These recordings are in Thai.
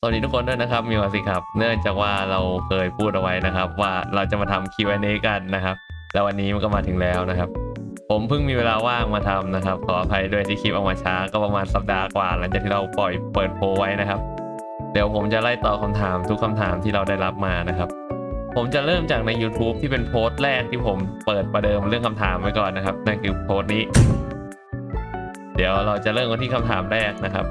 สวัสดีทุกคนด้วยนะครับมิวสิครับ เนื่องจากว่าเราเคยพูดเอาไว้นะครับ ว่าเราจะมาทำ Q&A กันนะครับ แล้ววันนี้มันก็มาถึงแล้วนะครับ ผมเพิ่งมีเวลาว่างมาทำนะครับ ขออภัยด้วยที่คลิปออกมาช้าก็ประมาณสัปดาห์กว่า หลังจากที่เราปล่อยเปิดโพลไว้นะครับ เดี๋ยวผมจะไล่ตอบคำถามทุกคำถามที่เราได้รับมานะครับ ผมจะเริ่มจากใน YouTube ที่เป็นโพสต์แรกที่ผมเปิดประเดิมเรื่องคำถามไว้ก่อนนะครับนั่นคือโพสต์นี้ เดี๋ยวเราจะเริ่มกันที่คำถามแรกนะครับ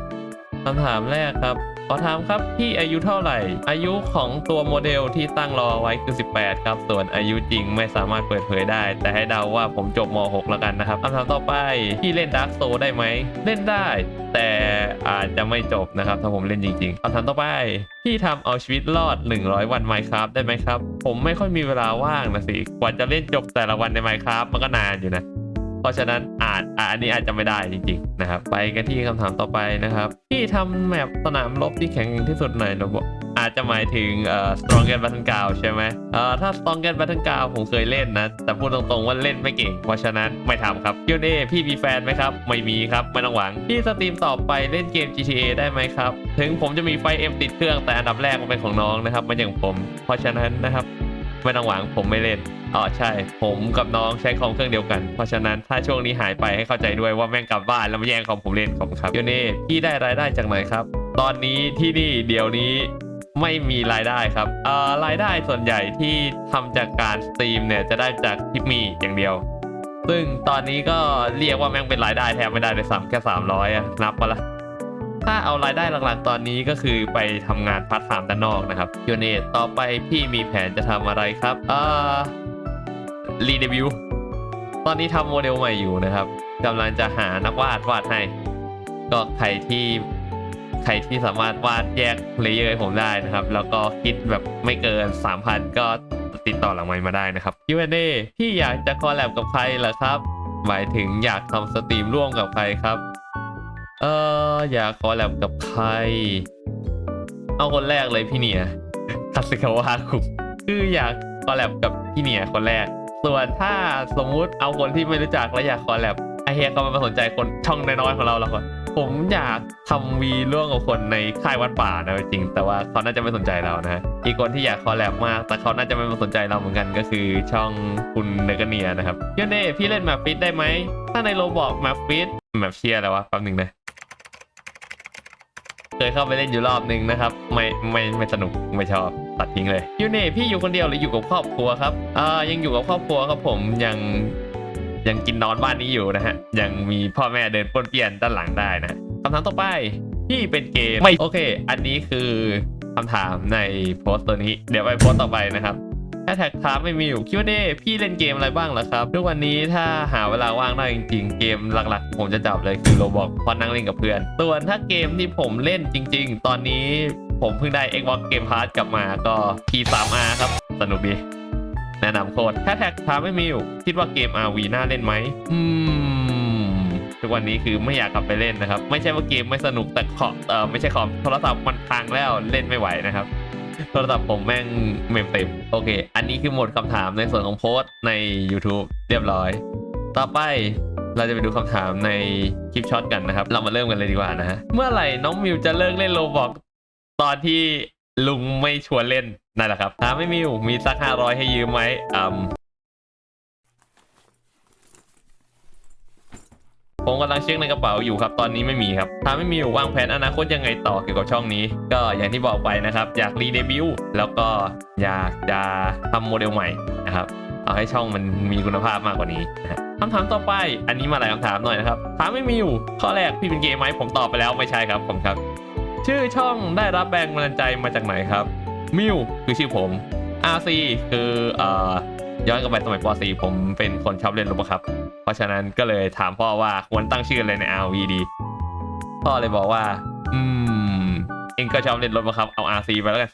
คำถามแรกครับ ขอถามครับพี่อายุเท่าไหร่ อายุของตัวโมเดลที่ตั้งรอไว้คือ 18 ครับ ส่วนอายุจริงไม่สามารถเปิดเผยได้ แต่ให้เดาว่าผมจบม .6 แล้วกันนะครับคำถามต่อไปพี่เล่นดาร์กโซได้ไหม เล่นได้ แต่อาจจะไม่จบนะครับ ถ้าผมเล่นจริงๆคำถามต่อไปพี่ทำเอาชีวิตรอด 100 วัน Minecraft ได้ไหมครับ ผมไม่ค่อยมีเวลาว่างนะสิกว่าจะเล่นจบแต่ละวันใน Minecraft มันก็นานอยู่นะ ราะฉะนั้นอาจอันนี้อาจจะไม่ได้จริงๆนะครับไปกันที่คำถามต่อไปนะครับ ที่ทำแมปสนามรบที่แข็งแกร่งที่สุดในระบบอาจจะหมายถึงเอ่อ Strongest Battle g r o u n ใช่ไหมเอ่อถ้า Strongest Battle g r o u n ผมเคยเล่นนะ แต่พูดตรงๆว่าเล่นไม่เก่ง เพราะฉะนั้นไม่ทำครับยูเน่พี่มีแฟนไหมครับ ไม่มีครับ ไม่ต้องหวัง พี่สตรีมต่อไปเล่นเกม GTA ได้ไหมครับ ถึงผมจะมีไฟเอ็มติดเครื่องแต่อันดับแรกมันเป็นของน้องนะครับไม่อย่างผม เพราะฉะนั้นนะครับ ไม่ต้องหวังผมไม่เล่นอ๋อใช่ ผมกับน้องใช้คอมเครื่องเดียวกัน เพราะฉะนั้นถ้าช่วงนี้หายไปให้เข้าใจด้วยว่าแม่งกลับบ้านแล้วมาแย่งคอมผมเล่นขอบครับโยเน่พี่ได้รายได้จากไหนครับ ตอนนี้ที่นี่เดี๋ยวนี้ไม่มีรายได้ครับเอ่อรายได้ส่วนใหญ่ที่ทำจากการสตรีมเนี่ยจะได้จากทิปมีอย่างเดียว ซึ่งตอนนี้ก็เรียกว่าแม่งเป็นรายได้แทบไม่ได้เลยซ้ำแค่300อะนับมาละ ถ้าเอารายได้หลักๆ ตอนนี้ก็คือไปทำงานพาร์ทไทม์ด้านนอกนะครับยูเนตต่อไปพี่มีแผนจะทำอะไรครับเอ่อรีเดบิวตอนนี้ทำโมเดลใหม่อยู่นะครับกำลังจะหานักวาดวาดให้ ก็ใครที่ใครที่สามารถวาดแยกเลเยอร์ให้ผมได้นะครับ แล้วก็คิดแบบไม่เกิน 3,000 ก็ติดต่อหลังไมค์มาได้นะครับ Q&A พี่อยากจะคอลแลบกับใครเหรอครับ หมายถึงอยากทำสตรีมร่วมกับใครครับ อออยากคอแลบกับใคร เอาคนแรกเลยพี่เนียคาสึคาวะคุคืออยากคอแลบกับพี่เนียคนแรก ส่วนถ้าสมมุติเอาคนที่ไม่รู้จักแล้วอยากคอแลบไอเฮียเขามาสนใจคนช่องน้อยๆของเราแล้วคนผมอยากทำวีร่วมกับคนในค่ายวัดป่านะจริง แต่ว่าเขาน่าจะไม่สนใจเรานะอีกคนที่อยากคอลแลบมาก แต่เขาน่าจะไม่มาสนใจเราเหมือนกันก็คือช่องคุณเนกเนียนะครับเยเน่พี่เล่นแมปฟิตได้ไหมถ้าในโรบอกแมปฟิตแมปเชียร์อะไรวะแป๊บหนึ่งนะ เคยเข้าไปเล่นอยู่รอบนึงนะครับ ไม่ไม่ไม่สนุกไม่ชอบตัดทิ้งเลยยูเน่พี่อยู่คนเดียวหรืออยู่กับครอบครัวครับอ่ายังอยู่กับครอบครัวครับผมยังยังกินนอนบ้านนี้อยู่นะฮะยังมีพ่อแม่เดินป้วนเปี้ยนด้านหลังได้นะคำถามต่อไปพี่เป็นเกมไม่โอเค อันนี้คือคำถามในโพสต์ตัวนี้ เดี๋ยวไปโพสต์ต่อไปนะครับ แฮชแท็กถามไม่มีอยู่คิดว่าเน่พี่เล่นเกมอะไรบ้างเหรอครับทุกวันนี้ถ้าหาเวลาว่างได้จริง ๆ เกมหลักๆ ผมจะจับเลยคือโรบอกพอนั่งเล่นกับเพื่อน ส่วนถ้าเกมที่ผมเล่นจริง ๆ ตอนนี้ผมเพิ่งได้ Xbox Game Pass กลับมาก็ P3R ครับ สนุกดี แนะนำโคตรแฮชแท็กถามไม่มีอยู่คิดว่าเกม RV น่าเล่นไหมอืมทุกวันนี้คือไม่อยากกลับไปเล่นนะครับ ไม่ใช่ว่าเกมไม่สนุกแต่ขอเออไม่ใช่คอมโทรศัพท์มันพังแล้วเล่นไม่ไหวนะครับ โทรศัพท์ผมแม่งเมมเต็ม โอเค อันนี้คือหมดคำถามในส่วนของโพสต์ใน YouTube เรียบร้อย ต่อไปเราจะไปดูคำถามในคลิปช็อตกันนะครับ เรามาเริ่มกันเลยดีกว่านะฮะ เมื่อไหร่น้องมิวจะเลิกเล่นโลบอกตอนที่ลุงไม่ชวนเล่นนั่นแหละครับถ้าไม่มิวมีสักห้าร้อยให้ยืมไหมอืม ผมกำลังเช็คในกระเป๋าอยู่ครับ ตอนนี้ไม่มีครับถ้าไม่มีวางแผนอนาคตยังไงต่อเกี่ยวกับช่องนี้ ก็อย่างที่บอกไปนะครับอยากรีเดบิวต์แล้วก็อยากจะทำโมเดลใหม่นะครับเอาให้ช่องมันมีคุณภาพมากกว่านี้นะคำถามต่อไป อันนี้มาหลายคำถามหน่อยนะครับ ถามไม่มีอยู่ ข้อแรกพี่เป็นเกย์ไหมผมตอบไปแล้วไม่ใช่ครับผมครับ ชื่อช่องได้รับแรงบันดาลใจมาจากไหนครับ มิวคือชื่อผม RC คือเอ่อ ย้อนกลับไปสมัยป .4 ผมเป็นคนชอบเล่นรบครับ เพราะฉะนั้นก็เลยถามพ่อว่าควรตั้งชื่ออะไรใน RV ดี พ่อเลยบอกว่า อืม เองก็ชอบเล่นรถบังคับเอา RC ไปแล้วกัน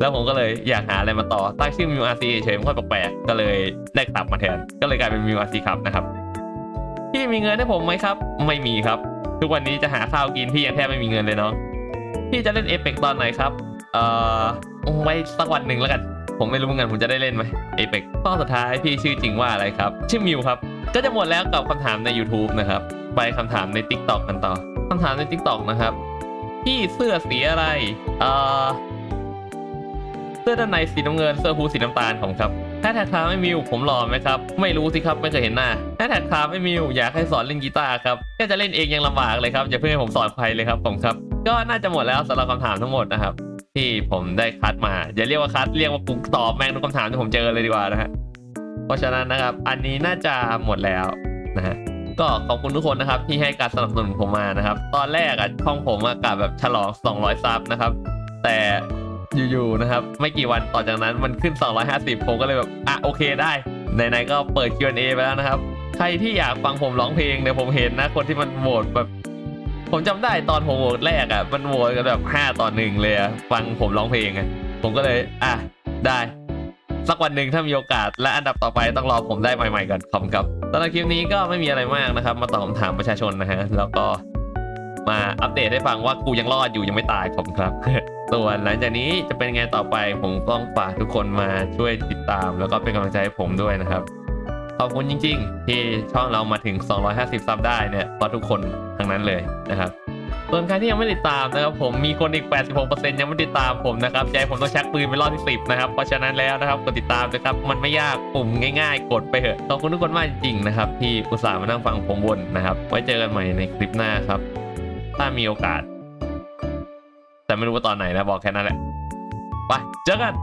แล้วผมก็เลยอยากหาอะไรมาต่อ ตั้งชื่อมิว RC เฉยๆมันค่อยแปลกๆก็เลยได้ตับมาแทน ก็เลยกลายเป็นมิว RC ครับนะครับ พี่มีเงินให้ผมไหมครับ ไม่มีครับ ทุกวันนี้จะหาข้าวกินพี่ยังแทบไม่มีเงินเลยน้องพี่จะเล่นเอ e ปตอนไหนครับ เอ่อไว้สักวันหนึ่งแล้วกัน ผมไม่รู้เหมือนกันผมจะได้เล่นไหมเอ e ปข้อสุดท้ายพี่ชื่อจริงว่าอะไรครับ ชื่อมิวครับ ก็จะหมดแล้วกับคำถามใน YouTube นะครับ ไปคำถามใน TikTok กันต่อคำถามใน TikTok นะครับ พี่เสื้อสีอะไรเอ่อเสื้อด้านในสีน้ำเงินเสื้อฮูสีน้ำตาลของครับแฮชแท็กคาไม่มิวผมหล่อไหมครับ ไม่รู้สิครับไม่เคยเห็นหน้าแฮชแท็กคาไม่มิวอยากให้สอนเล่นกีตาร์ครับแค่จะเล่นเองยังลำบากเลยครับอย่าเพิ่งให้ผมสอนใครเลยครับผมครับ ก็น่าจะหมดแล้วสำหรับคำถามทั้งหมดนะครับ ที่ผมได้คัดมาอย่าเรียกว่าคัดเรียกว่ากูตอบแม่งทุกคำถามที่ผมเจอเลยดีกว่านะฮะเพราะฉะนั้นนะครับ อันนี้น่าจะหมดแล้วนะฮะก็ขอบคุณทุกคนนะครับที่ให้การสนับสนุนผมมานะครับ ตอนแรกอะช่องผมอะกะแบบฉลอง 200 ซับนะครับ แต่อยู่ๆนะครับ ไม่กี่วันต่อจากนั้นมันขึ้น 250 ผมก็เลยแบบอะโอเคได้ไหนๆก็เปิด Q&A ไปแล้วนะครับ ใครที่อยากฟังผมร้องเพลงเนี่ยผมเห็นนะ คนที่มันโหวตแบบ ผมจำได้ตอนผมโหวตแรกอะมันโหวตกันแบบ5ต่อหนึ่งเลยอะฟังผมร้องเพลงอะผมก็เลย อะได้ สักวันหนึ่งถ้ามีโอกาส และอันดับต่อไปต้องรอผมได้ใหม่ๆก่อนขอบครับสำหรับคลิปนี้ก็ไม่มีอะไรมากนะครับ มาตอบคำถามประชาชนนะฮะแล้วก็มาอัปเดตให้ฟังว่ากูยังรอดอยู่ยังไม่ตายขอบคุณครับส่วนหลังจากนี้จะเป็นไงต่อไปผมต้องฝากทุกคนมาช่วยติดตาม แล้วก็เป็นกำลังใจให้ผมด้วยนะครับ ขอบคุณจริง ๆ ที่ช่องเรามาถึง 250 ซับได้เนี่ยเพราะทุกคนทั้งนั้นเลยนะครับส่วนใครที่ยังไม่ติดตามนะครับผมมีคนอีก 86%ยังไม่ติดตามผมนะครับใจผมต้องชักปืนเป็นรอบที่ 10 นะครับ เพราะฉะนั้นแล้วนะครับกดติดตามนะครับ มันไม่ยากปุ่มง่ายๆ กดไปเถอะขอบคุณทุกคนมากจริงๆนะครับ ที่อุตส่าห์มานั่งฟังผมวนนะครับ ไว้เจอกันใหม่ในคลิปหน้าครับ ถ้ามีโอกาส แต่ไม่รู้ว่าตอนไหนนะบอกแค่นั้นแหละไปเจอกัน